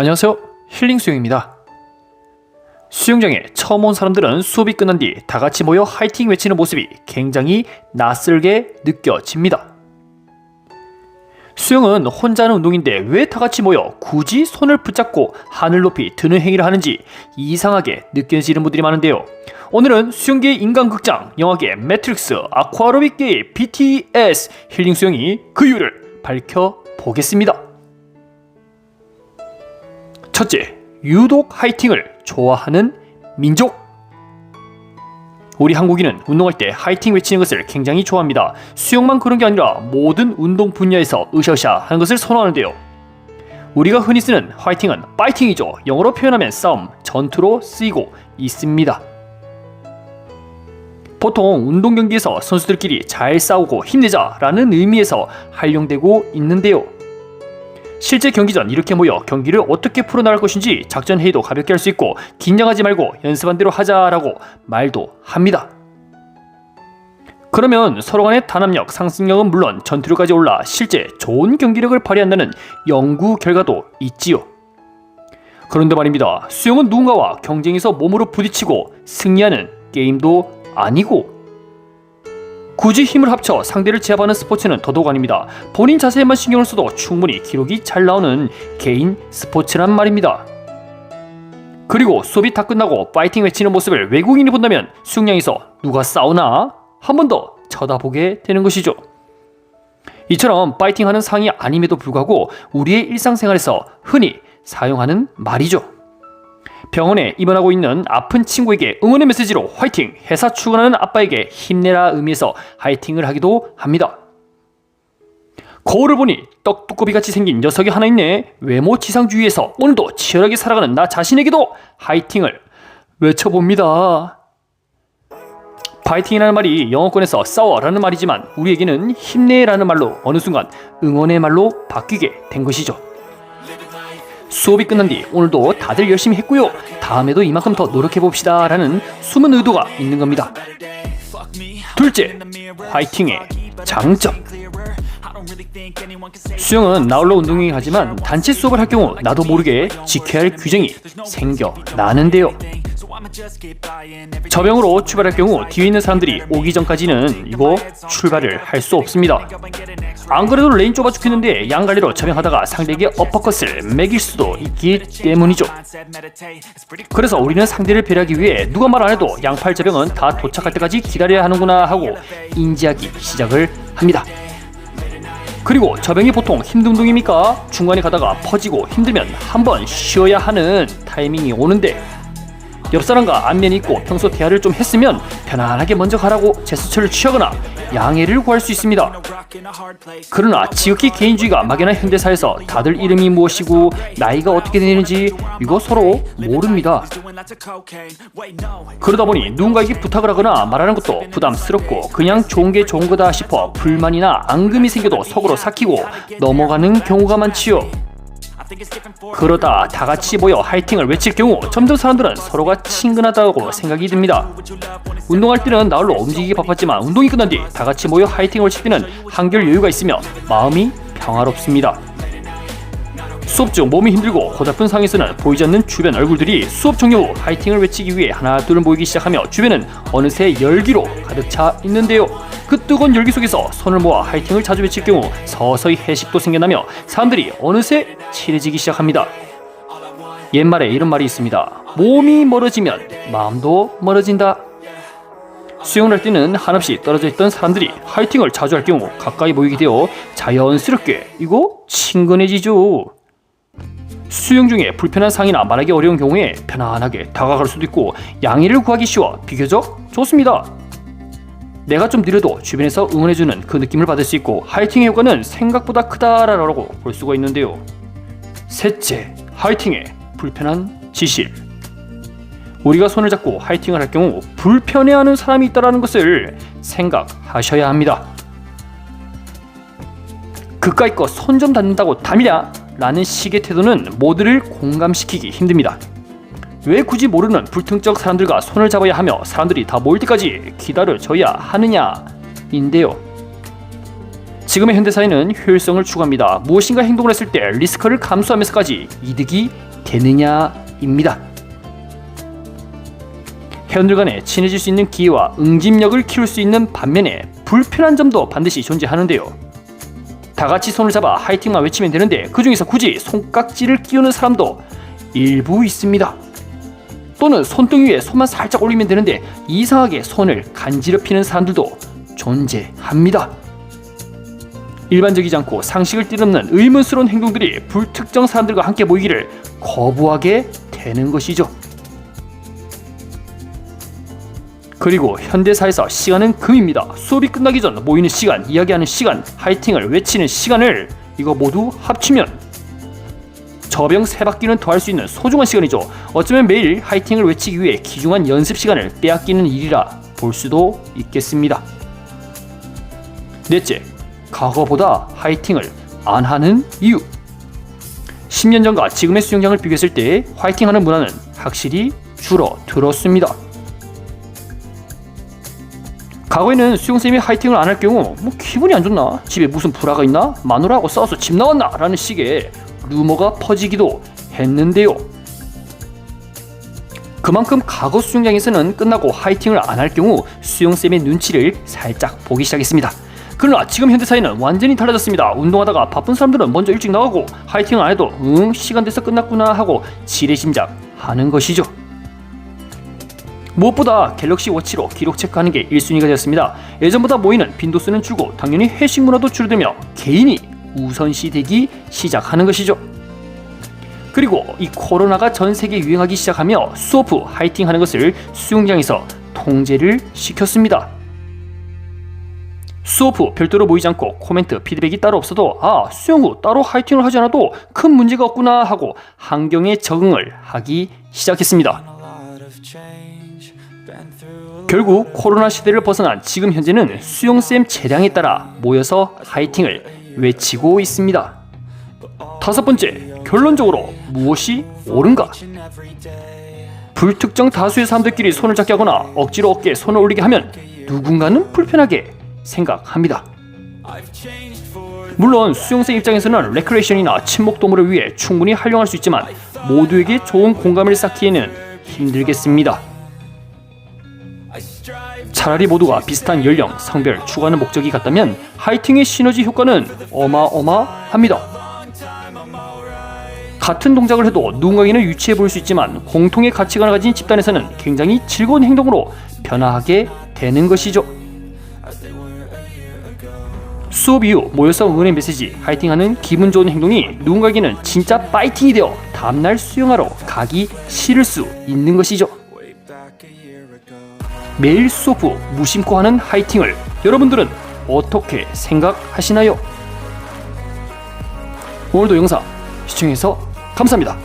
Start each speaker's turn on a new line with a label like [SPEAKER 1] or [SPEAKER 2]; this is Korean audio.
[SPEAKER 1] 안녕하세요. 힐링 수영입니다. 수영장에 처음 온 사람들은 수업이 끝난 뒤 다 같이 모여 화이팅 외치는 모습이 굉장히 낯설게 느껴집니다. 수영은 혼자 하는 운동인데 왜 다 같이 모여 굳이 손을 붙잡고 하늘 높이 드는 행위를 하는지 이상하게 느껴지는 분들이 많은데요. 오늘은 수영계의 인간극장, 영화계 매트릭스, 아쿠아로빅계의 BTS 힐링 수영이 그 이유를 밝혀보겠습니다. 첫째, 유독 하이팅을 좋아하는 민족. 우리 한국인은 운동할 때 하이팅 외치는 것을 굉장히 좋아합니다. 수영만 그런 게 아니라 모든 운동 분야에서 으쌰으쌰 하는 것을 선호하는데요. 우리가 흔히 쓰는 화이팅은 파이팅이죠. 영어로 표현하면 싸움, 전투로 쓰이고 있습니다. 보통 운동 경기에서 선수들끼리 잘 싸우고 힘내자라는 의미에서 활용되고 있는데요. 실제 경기 전 이렇게 모여 경기를 어떻게 풀어나갈 것인지 작전 회의도 가볍게 할 수 있고 긴장하지 말고 연습한 대로 하자라고 말도 합니다. 그러면 서로 간의 단합력, 상승력은 물론 전투력까지 올라 실제 좋은 경기력을 발휘한다는 연구 결과도 있지요. 그런데 말입니다. 수영은 누군가와 경쟁에서 몸으로 부딪히고 승리하는 게임도 아니고 굳이 힘을 합쳐 상대를 제압하는 스포츠는 더더욱 아닙니다. 본인 자세에만 신경을 써도 충분히 기록이 잘 나오는 개인 스포츠란 말입니다. 그리고 수업이 다 끝나고 파이팅 외치는 모습을 외국인이 본다면 수영장에서 누가 싸우나 한 번 더 쳐다보게 되는 것이죠. 이처럼 파이팅하는 상이 아님에도 불구하고 우리의 일상생활에서 흔히 사용하는 말이죠. 병원에 입원하고 있는 아픈 친구에게 응원의 메시지로 화이팅! 회사 출근하는 아빠에게 힘내라 의미에서 화이팅을 하기도 합니다. 거울을 보니 떡두꺼비 같이 생긴 녀석이 하나 있네. 외모 지상주의에서 오늘도 치열하게 살아가는 나 자신에게도 화이팅을 외쳐봅니다. 파이팅이라는 말이 영어권에서 싸워라는 말이지만 우리에게는 힘내라는 말로 어느 순간 응원의 말로 바뀌게 된 것이죠. 수업이 끝난 뒤 오늘도 다들 열심히 했고요. 다음에도 이만큼 더 노력해 봅시다. 라는 숨은 의도가 있는 겁니다. 둘째, 화이팅의 장점. 수영은 나홀로 운동이긴 하지만 단체 수업을 할 경우 나도 모르게 지켜야 할 규정이 생겨나는데요. 저병으로 출발할 경우 뒤에 있는 사람들이 오기 전까지는 이거 출발을 할 수 없습니다. 안 그래도 레인 좁아 죽겠는데 양갈래로 저병하다가 상대에게 어퍼컷을 매길 수도 있기 때문이죠. 그래서 우리는 상대를 배려하기 위해 누가 말 안 해도 양팔 저병은 다 도착할 때까지 기다려야 하는구나 하고 인지하기 시작을 합니다. 그리고 저병이 보통 힘든 운동입니까? 중간에 가다가 퍼지고 힘들면 한번 쉬어야 하는 타이밍이 오는데 옆 사람과 안면이 있고 평소 대화를 좀 했으면 편안하게 먼저 가라고 제스처를 취하거나 양해를 구할 수 있습니다. 그러나 지극히 개인주의가 막연한 현대사에서 다들 이름이 무엇이고 나이가 어떻게 되는지 이거 서로 모릅니다. 그러다 보니 누군가에게 부탁을 하거나 말하는 것도 부담스럽고 그냥 좋은 게 좋은 거다 싶어 불만이나 앙금이 생겨도 속으로 삭히고 넘어가는 경우가 많지요. 그러다 다 같이 모여 화이팅을 외칠 경우 점점 사람들은 서로가 친근하다고 생각이 듭니다. 운동할 때는 나홀로 움직이기 바빴지만 운동이 끝난 뒤 다 같이 모여 화이팅을 외칠 때는 한결 여유가 있으며 마음이 평화롭습니다. 수업 중 몸이 힘들고 고달픈 상에서는 보이지 않는 주변 얼굴들이 수업 종료 후 화이팅을 외치기 위해 하나 둘 모이기 시작하며 주변은 어느새 열기로 가득 차 있는데요. 그 뜨거운 열기 속에서 손을 모아 화이팅을 자주 외칠 경우 서서히 해식도 생겨나며 사람들이 어느새 친해지기 시작합니다. 옛말에 이런 말이 있습니다. 몸이 멀어지면 마음도 멀어진다. 수영을 할 때는 한없이 떨어져 있던 사람들이 화이팅을 자주 할 경우 가까이 모이게 되어 자연스럽게 이거 친근해지죠. 수영 중에 불편한 상이나 말하기 어려운 경우에 편안하게 다가갈 수도 있고 양해를 구하기 쉬워 비교적 좋습니다. 내가 좀 느려도 주변에서 응원해주는 그 느낌을 받을 수 있고 하이팅의 효과는 생각보다 크다라고 볼 수가 있는데요. 셋째, 하이팅의 불편한 지실. 우리가 손을 잡고 하이팅을 할 경우 불편해하는 사람이 있다는 것을 생각하셔야 합니다. 그까이 거 손 좀 닿는다고 담이냐? 라는 식의 태도는 모두를 공감시키기 힘듭니다. 왜 굳이 모르는 불특정 사람들과 손을 잡아야 하며 사람들이 다 모일 때까지 기다려줘야 하느냐인데요. 지금의 현대사회는 효율성을 추구합니다. 무엇인가 행동을 했을 때 리스크를 감수하면서까지 이득이 되느냐입니다. 회원들 간에 친해질 수 있는 기회와 응집력을 키울 수 있는 반면에 불편한 점도 반드시 존재하는데요. 다 같이 손을 잡아 화이팅만 외치면 되는데 그 중에서 굳이 손깍지를 끼우는 사람도 일부 있습니다. 또는 손등 위에 손만 살짝 올리면 되는데 이상하게 손을 간지럽히는 사람들도 존재합니다. 일반적이지 않고 상식을 뛰넘는 의문스러운 행동들이 불특정 사람들과 함께 모이기를 거부하게 되는 것이죠. 그리고 현대사에서 시간은 금입니다. 수업이 끝나기 전 모이는 시간, 이야기하는 시간, 하이팅을 외치는 시간을 이거 모두 합치면 저병 세 바퀴는 더할 수 있는 소중한 시간이죠. 어쩌면 매일 하이팅을 외치기 위해 귀중한 연습 시간을 빼앗기는 일이라 볼 수도 있겠습니다. 넷째, 과거보다 하이팅을 안 하는 이유. 10년 전과 지금의 수영장을 비교했을 때 화이팅하는 문화는 확실히 줄어들었습니다. 과거에는 수영쌤이 화이팅을 안 할 경우 뭐 기분이 안 좋나? 집에 무슨 불화가 있나? 마누라하고 싸워서 집 나왔나? 라는 식의 루머가 퍼지기도 했는데요. 그만큼 과거 수영장에서는 끝나고 화이팅을 안 할 경우 수영쌤의 눈치를 살짝 보기 시작했습니다. 그러나 지금 현대 사회는 완전히 달라졌습니다. 운동하다가 바쁜 사람들은 먼저 일찍 나가고 화이팅을 안 해도 응 시간 돼서 끝났구나 하고 지레짐작 하는 것이죠. 무엇보다 갤럭시 워치로 기록 체크하는 게 1순위가 되었습니다. 예전보다 모이는 빈도수는 줄고 당연히 회식 문화도 줄어들며 개인이 우선시 되기 시작하는 것이죠. 그리고 이 코로나가 전 세계 유행하기 시작하며 수오프 하이팅 하는 것을 수영장에서 통제를 시켰습니다. 수오프 별도로 모이지 않고 코멘트, 피드백이 따로 없어도 아 수영 후 따로 하이팅을 하지 않아도 큰 문제가 없구나 하고 환경에 적응을 하기 시작했습니다. 결국 코로나 시대를 벗어난 지금 현재는 수용쌤 재량에 따라 모여서 하이팅을 외치고 있습니다. 다섯 번째, 결론적으로 무엇이 옳은가? 불특정 다수의 사람들끼리 손을 잡게 하거나 억지로 어깨에 손을 올리게 하면 누군가는 불편하게 생각합니다. 물론 수용생 입장에서는 레크레이션이나 친목 도모를 위해 충분히 활용할 수 있지만 모두에게 좋은 공감을 쌓기에는 힘들겠습니다. 차라리 모두가 비슷한 연령, 성별, 추구하는 목적이 같다면 하이팅의 시너지 효과는 어마어마합니다. 같은 동작을 해도 누군가에게는 유치해 보일 수 있지만 공통의 가치관을 가진 집단에서는 굉장히 즐거운 행동으로 변화하게 되는 것이죠. 수업 이후 모여서 응원의 메시지, 하이팅하는 기분 좋은 행동이 누군가에게는 진짜 파이팅이 되어 다음날 수영하러 가기 싫을 수 있는 것이죠. 매일 수업 후 무심코 하는 하이팅을 여러분들은 어떻게 생각하시나요? 오늘도 영상 시청해서 감사합니다.